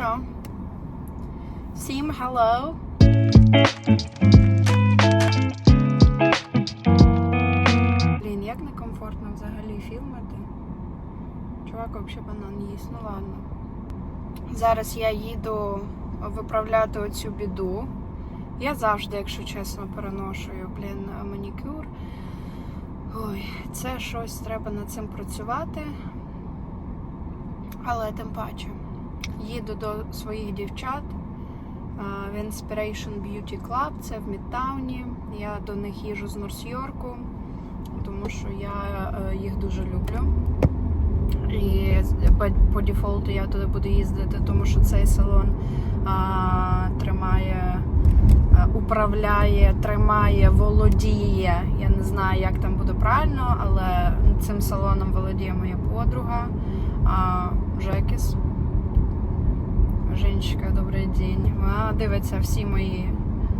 що, всім hello. Блін, як некомфортно взагалі фільмити. Чувак взагалі банан їсть, ну ладно. Зараз я їду виправляти оцю біду. Я завжди, якщо чесно, переношую, блін, манікюр. Ой, це щось треба над цим працювати. Але тим паче, їду до своїх дівчат в Inspiration Beauty Club, це в Мідтауні. Я до них їжу з Норс-Йорку, тому що я е, їх дуже люблю. І по, дефолту я туди буду їздити, тому що цей салон а, тримає, а, управляє, тримає, володіє. Я не знаю, як там буде правильно, але цим салоном володіє моя подруга а, Жекіс. Женщика, добрий день. Вона дивиться всі мої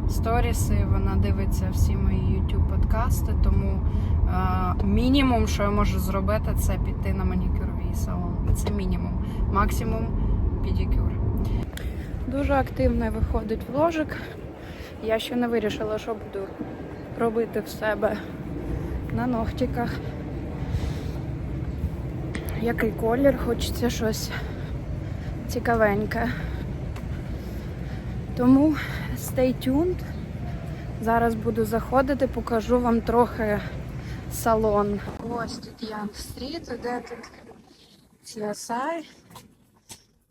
сторіси, вона дивиться всі мої YouTube подкасти, тому е, мінімум, що я можу зробити, це піти на манікюровий салон. Це мінімум. Максимум педикюр. Дуже активно виходить вложик. Я ще не вирішила, що буду робити в себе на ногтиках. Який колір, хочеться щось цікавеньке. Тому stay tuned. Зараз буду заходити, покажу вам трохи салон. Ось тут Young Street, де тут CSI.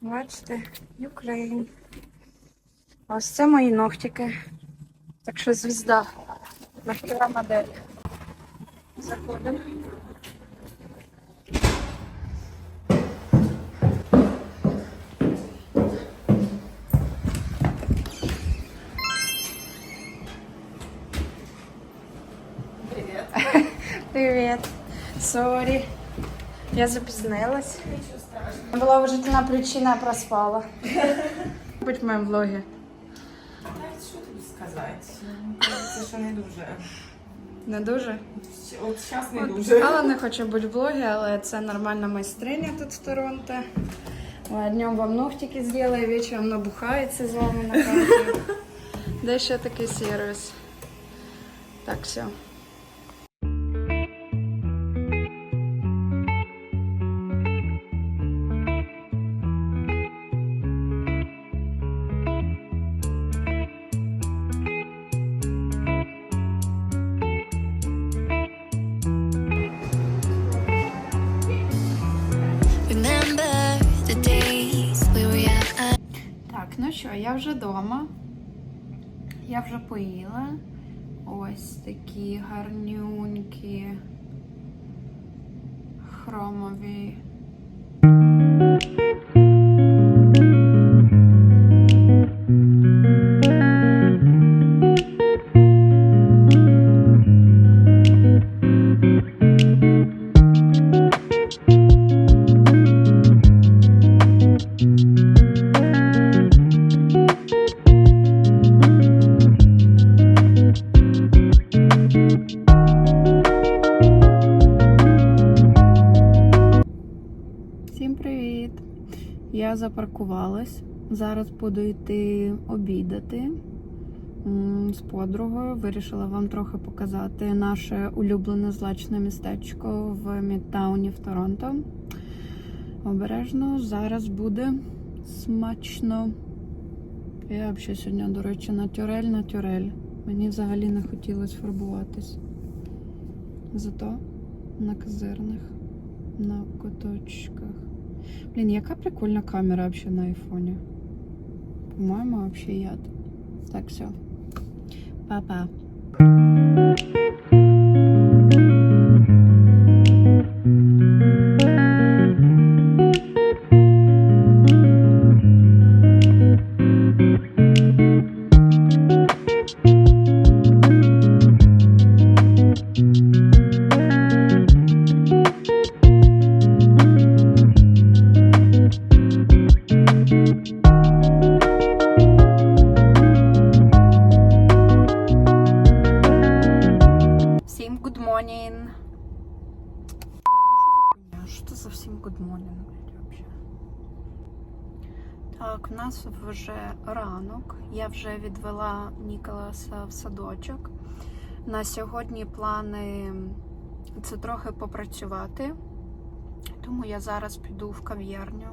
Бачите, Ukraine. Ось це мої ногтики. Так що звізда. Ногтєва модель. Заходимо. Сорі. Я запізнилась. Була вжительна причина, я проспала. Будь в моєму влогі. Та що тобі сказати? Це що не дуже. Не дуже. От зараз не От, дуже. Алла не хоче бути в блогі, але це нормальна майстриня тут в Торонто. Днем вам ногтики зробила, вечором набухається з вами на хаті. Де ще такий сервіс? Так, все. Так, ну що, я вже вдома. Я вже поїла. Ось такі гарнюнькі хромові. Запаркувалась. Зараз буду йти обідати з подругою. Вирішила вам трохи показати наше улюблене злачне містечко в Мідтауні в Торонто. Обережно зараз буде смачно. Я взагалі сьогодні, до речі, на тюрель на тюрель. Мені взагалі не хотілося фарбуватись. Зато на козирних на куточках. Блін, яка прикольна камера вообще на айфоні. По-моєму, вообще яд. Так, все. Па-па. Я вже відвела Ніколаса в садочок. На сьогодні плани це трохи попрацювати, тому я зараз піду в кав'ярню,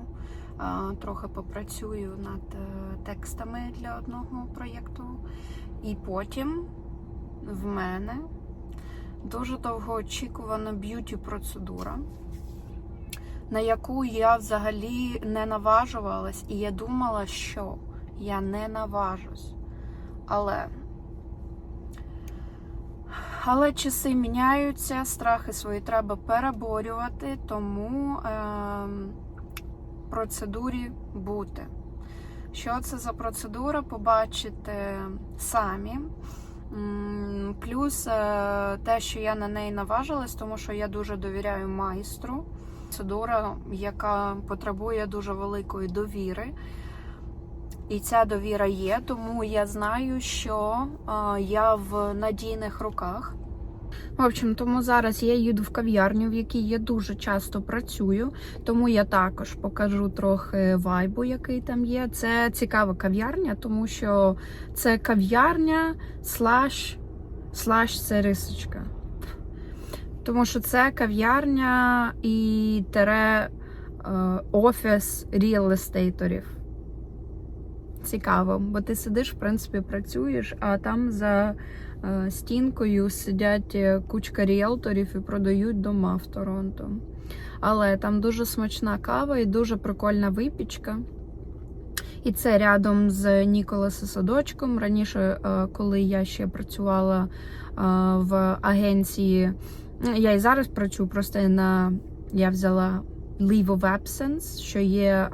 трохи попрацюю над е, текстами для одного проєкту. І потім в мене дуже довгоочікувана б'юті процедура на яку я взагалі не наважувалась, і я думала, що я не наважусь. Але але часи міняються, страхи свої треба переборювати, тому е, процедурі бути. Що це за процедура, побачите самі. Плюс е, те, що я на неї наважилась, тому що я дуже довіряю майстру процедура, яка потребує дуже великої довіри. І ця довіра є, тому я знаю, що а, я в надійних руках. В общем, тому зараз я їду в кав'ярню, в якій я дуже часто працюю, тому я також покажу трохи вайбу, який там є. Це цікава кав'ярня, тому що це кав'ярня слаш, слаш це рисочка. Тому що це кав'ярня і тере е, офіс ріал-естейторів. Цікаво, бо ти сидиш, в принципі, працюєш, а там за е, стінкою сидять е, кучка ріелторів і продають дома в Торонто. Але там дуже смачна кава і дуже прикольна випічка. І це рядом з Ніколаса садочком. Раніше, е, коли я ще працювала в агенції. Я і зараз працюю, просто на я взяла leave of absence, що є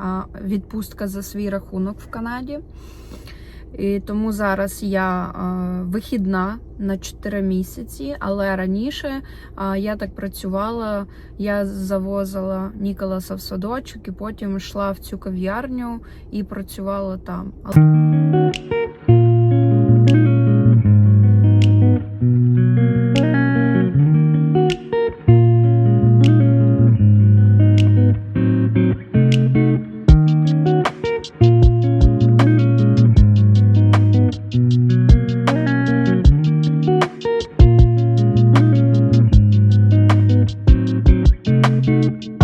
відпустка за свій рахунок в Канаді. І тому зараз я вихідна на 4 місяці, але раніше я так працювала, я завозила Ніколаса в садочок і потім йшла в цю кав'ярню і працювала там. Так,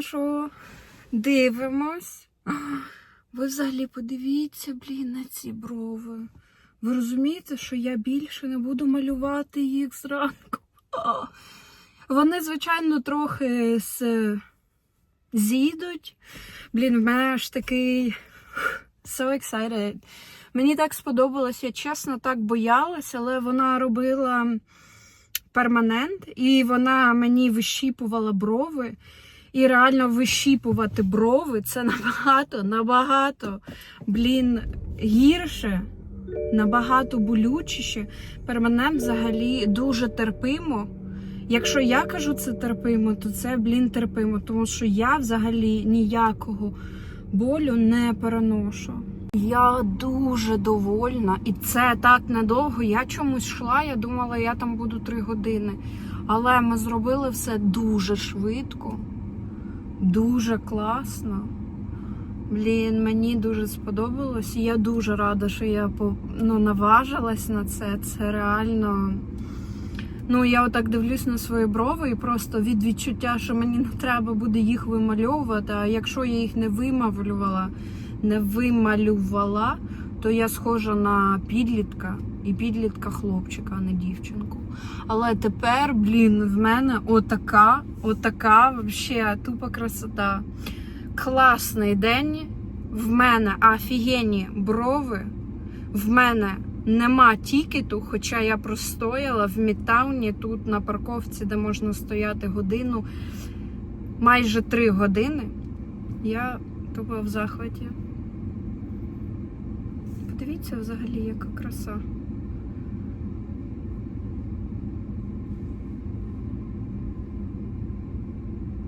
ну що, дивимось. Ви взагалі подивіться, блін, на ці брови. Ви розумієте, що я більше не буду малювати їх зранку. Вони, звичайно, трохи з... зійдуть. Блін, в мене аж такий so excited. Мені так сподобалось, я чесно так боялась, але вона робила перманент, і вона мені вищіпувала брови. І реально вищіпувати брови це набагато, набагато, блін, гірше, набагато болючіше. Перманент взагалі дуже терпимо. Якщо я кажу це терпимо, то це, блін, терпимо, тому що я взагалі ніякого болю не переношу. Я дуже довольна, і це так недовго. Я чомусь йшла, я думала, я там буду три години. Але ми зробили все дуже швидко, дуже класно. Блін, мені дуже сподобалось. Я дуже рада, що я ну, наважилась на це. Це реально. Ну, я отак дивлюсь на свої брови і просто від відчуття, що мені не треба буде їх вимальовувати. А якщо я їх не вималювала, не вималювала, то я схожа на підлітка і підлітка хлопчика, а не дівчинку. Але тепер, блін, в мене отака, отака вообще тупа красота. Класний день. В мене офігенні брови. В мене нема тікету, хоча я простояла в Мідтауні тут на парковці, де можна стояти годину, майже три години. Я тупо в захваті. Подивіться взагалі, яка краса.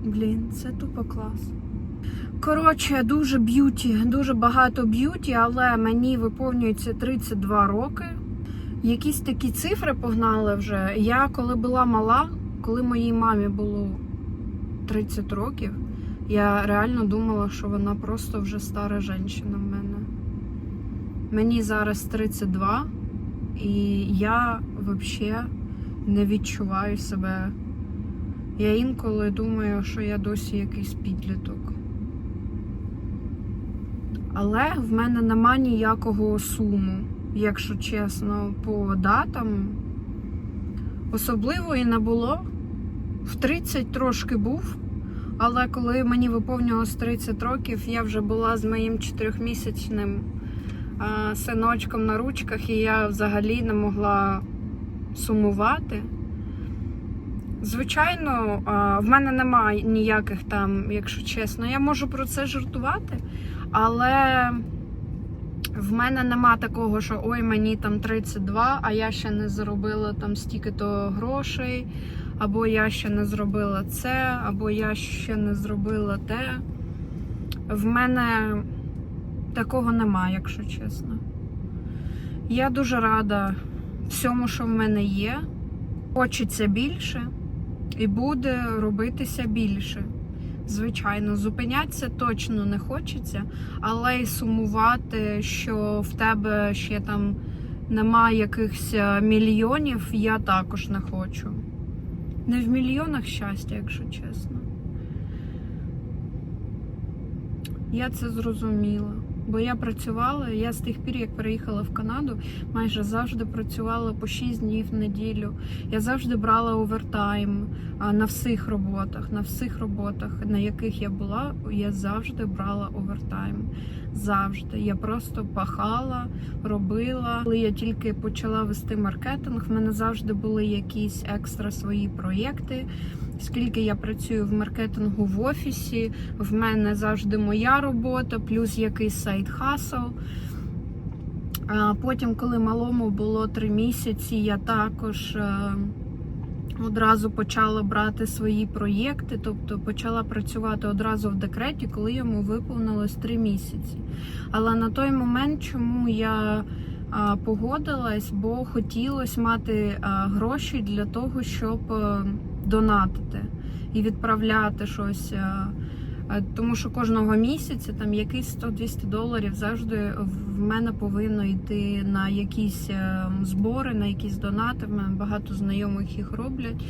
Блін, це тупо клас. Коротше, дуже б'юті, дуже багато б'юті, але мені виповнюється 32 роки. Якісь такі цифри погнали вже. Я коли була мала, коли моїй мамі було 30 років, я реально думала, що вона просто вже стара жінка в мене. Мені зараз 32, і я взагалі не відчуваю себе. Я інколи думаю, що я досі якийсь підліток. Але в мене нема ніякого суму, якщо чесно, по датам. Особливо і не було. В 30 трошки був. Але коли мені виповнювалось 30 років, я вже була з моїм чотирьохмісячним а, синочком на ручках, і я взагалі не могла сумувати. Звичайно, в мене немає ніяких там, якщо чесно, я можу про це жартувати, але в мене нема такого, що ой, мені там 32, а я ще не заробила там стільки-то грошей, або я ще не зробила це, або я ще не зробила те. В мене такого нема, якщо чесно. Я дуже рада всьому, що в мене є. Хочеться більше і буде робитися більше. Звичайно, зупинятися точно не хочеться, але й сумувати, що в тебе ще там немає якихось е, мільйонів, я також не хочу. Не в мільйонах щастя, якщо чесно. Я це зрозуміла. Бо я працювала, я з тих пір, як переїхала в Канаду, майже завжди працювала по 6 днів в неділю. Я завжди брала овертайм на всіх роботах, на всіх роботах, на яких я була, я завжди брала овертайм. Завжди. Я просто пахала, робила. Коли я тільки почала вести маркетинг, в мене завжди були якісь екстра свої проєкти. Скільки я працюю в маркетингу в офісі, в мене завжди моя робота, плюс якийсь сайт хасл. Потім, коли малому було три місяці, я також е, одразу почала брати свої проєкти, тобто почала працювати одразу в декреті, коли йому виповнилось три місяці. Але на той момент, чому я погодилась, бо хотілося мати гроші для того, щоб е, донатити і відправляти щось. е, е, Тому що кожного місяця там якийсь 100-200 доларів завжди в мене повинно йти на якісь е, збори, на якісь донати. В мене багато знайомих їх роблять.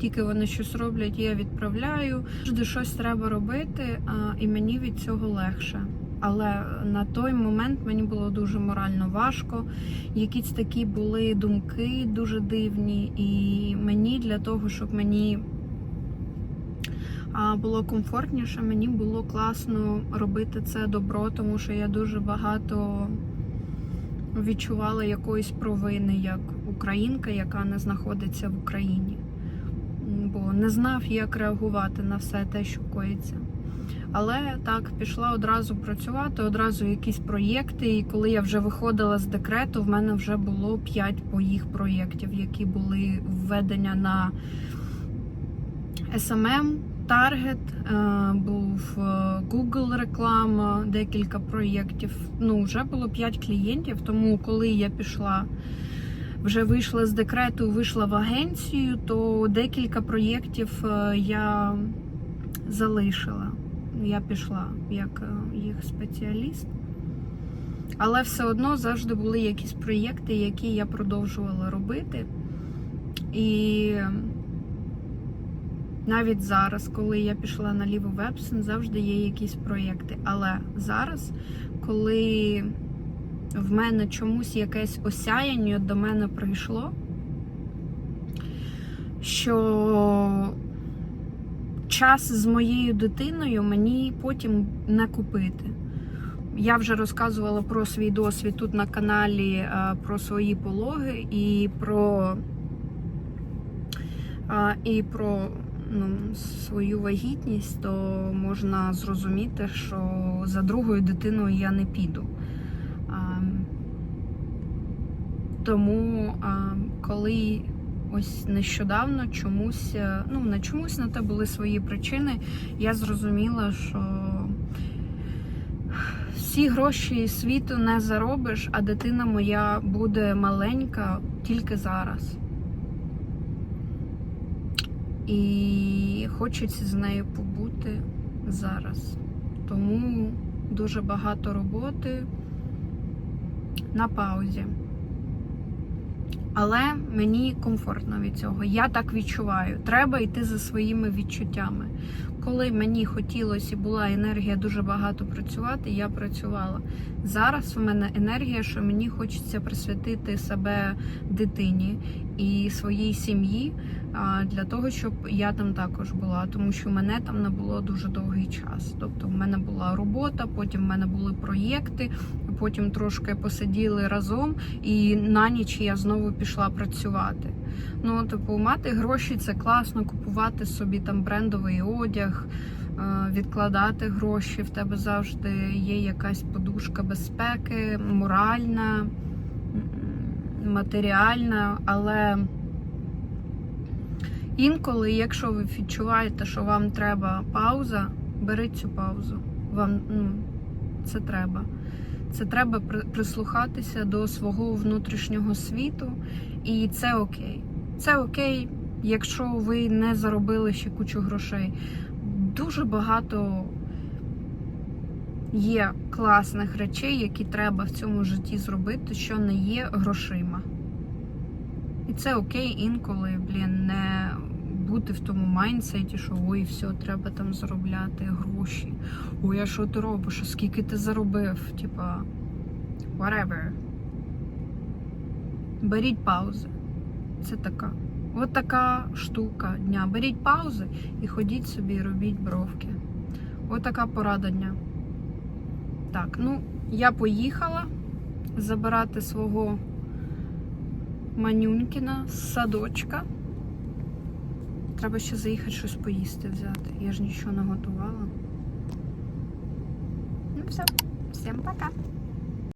Тільки вони щось роблять, я відправляю. Завжди щось треба робити, і мені від цього легше. Але на той момент мені було дуже морально важко. Якісь такі були думки дуже дивні, і мені для того, щоб мені було комфортніше, мені було класно робити це добро, тому що я дуже багато відчувала якоїсь провини як українка, яка не знаходиться в Україні. Бо не знав, як реагувати на все те, що коїться. Але так, пішла одразу працювати, одразу якісь проєкти. І коли я вже виходила з декрету, в мене вже було 5 моїх проєктів, які були введення на SMM, е, був е, Google реклама, декілька проєктів. Ну, вже було 5 клієнтів. Тому коли я пішла, вже вийшла з декрету, вийшла в агенцію, то декілька проєктів е, я залишила. Я пішла як е, їх спеціаліст. Але все одно завжди були якісь проєкти, які я продовжувала робити. І навіть зараз, коли я пішла на ліву вебсен, завжди є якісь проєкти. Але зараз, коли в мене чомусь якесь осяяння до мене прийшло, що час з моєю дитиною мені потім не купити. Я вже розказувала про свій досвід тут на каналі, е, про свої пологи і про, е, і про ну, свою вагітність, то можна зрозуміти, що за другою дитиною я не піду. Тому, коли ось нещодавно чомусь, е, ну не чомусь на те були свої причини, я зрозуміла, що всі гроші світу не заробиш, а дитина моя буде маленька тільки зараз. І хочеться з нею побути зараз. Тому дуже багато роботи на паузі. Але мені комфортно від цього. Я так відчуваю. Треба йти за своїми відчуттями. Коли мені хотілося і була енергія дуже багато працювати, я працювала. Зараз у мене енергія, що мені хочеться присвятити себе дитині і своїй сім'ї для того, щоб я там також була, тому що мене там не було дуже довгий час. Тобто, в мене була робота, потім в мене були проєкти, потім трошки посиділи разом, і на ніч я знову пішла працювати. Ну, типу, мати гроші це класно, купувати собі там брендовий одяг, е, відкладати гроші. В тебе завжди є якась подушка безпеки, моральна, матеріальна, але інколи, якщо ви відчуваєте, що вам треба пауза, беріть цю паузу. Вам ну, це треба. Це треба прислухатися до свого внутрішнього світу, і це окей. Це окей, якщо ви не заробили ще кучу грошей. Дуже багато є класних речей, які треба в цьому житті зробити, що не є грошима. І це окей інколи, блін, не бути в тому майнсеті, що ой, все, треба там заробляти гроші. Ой, а що ти робиш? А скільки ти заробив? Типа, whatever. Беріть паузи. Це така. От така штука дня. Беріть паузи і ходіть собі, робіть бровки. От така порада дня. Так, ну, я поїхала забирати свого манюнькіна з садочка. Треба ще заїхати щось поїсти взяти. Я ж нічого не готувала. Ну все, всім пока.